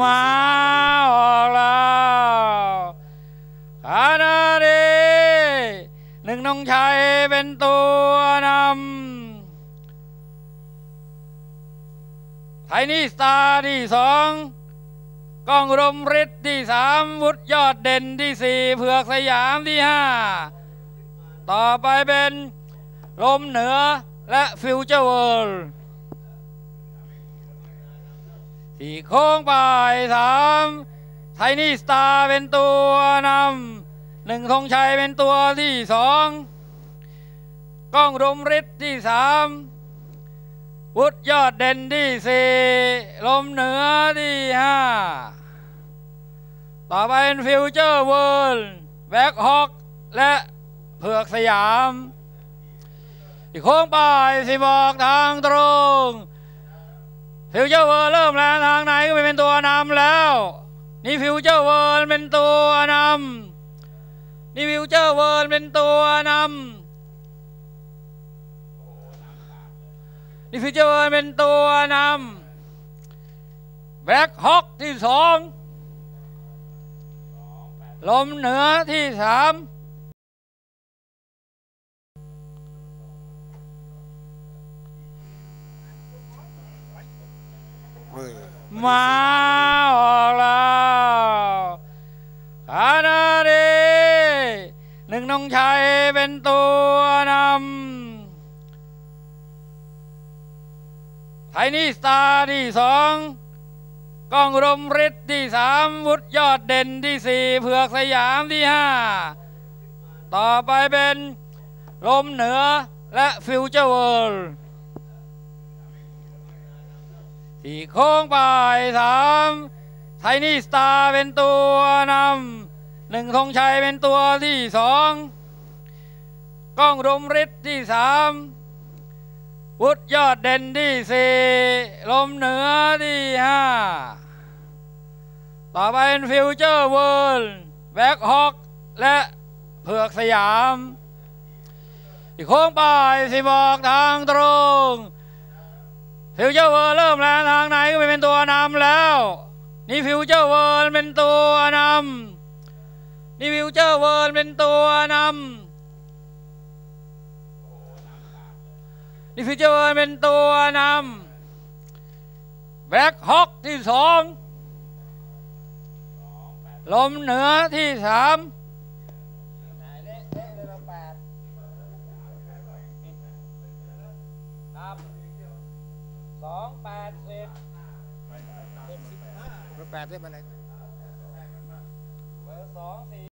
มาออกแล้วขานาดีหนึ่งน้องชัยเป็นตัวนำไทยนี่สตาร์ที่สองกล้องรมฤทธิ์ที่สามวุฒิยอดเด่นที่สี่เผือกสยามที่ห้าต่อไปเป็นลมเหนือและฟิวเจอร์เวิลด์ สี่โค้งปลายสามไทยนี่สตาร์เป็นตัวนำหนึ่งธงชัยเป็นตัวที่สองกล้องรมฤทธิ์ที่สามวุฒิยอดเด่นที่สี่ลมเหนือที่ห้าต่อไปเป็นฟิวเจอร์เวิลด์แบ็คฮอกและเผือกสยาม อีกโค้งไปสิบอกทางตรง ฟิวเจอร์เวิร์เริ่มแล้วทางไหนก็ไม่เป็นตัวนำแล้ว นี่ฟิวเจอร์เวิร์เป็นตัวนำนี่ฟิวเจอร์เวิร์เป็นตัวนำนี่ฟิวเจอร์เวิร์เป็นตัวนำแบ็คฮอกที่สองลมเหนือที่สาม มาออกแล้วขานาดีหนึ่งน้องชัยเป็นตัวนำไทยนี่สตาร์ที่สองก้องรมฤทธิ์ที่สามวุฒิยอดเด่นที่สี่เผือกสยามที่ห้าต่อไปเป็นลมเหนือและฟิวเจอร์เวิล สี่โค้งไปสามไทยนี่สตาร์เป็นตัวนำหนึ่งธงชัยเป็นตัวที่สองกล้องรมฤทธิ์ที่สามวุฒิยอดเด่นที่สี่ลมเหนือที่ห้าต่อไปเป็นฟิวเจอร์เวิลด์แบ็คฮอกและเผือกสยาม อีกโค้งไปสิบอกทางตรง ฟิวเจอร์เวิร์เริ่มแล้วทางไหนก็ไม่เป็นตัวนำแล้ว นี่ฟิวเจอร์เวิร์เป็นตัวนำนี่ฟิวเจอร์เวิร์เป็นตัวนำนี่ฟิวเจอร์เวิร์เป็นตัวนำแบ็คฮอกที่สองลมเหนือที่สาม แปดได้มาเลยสองสี่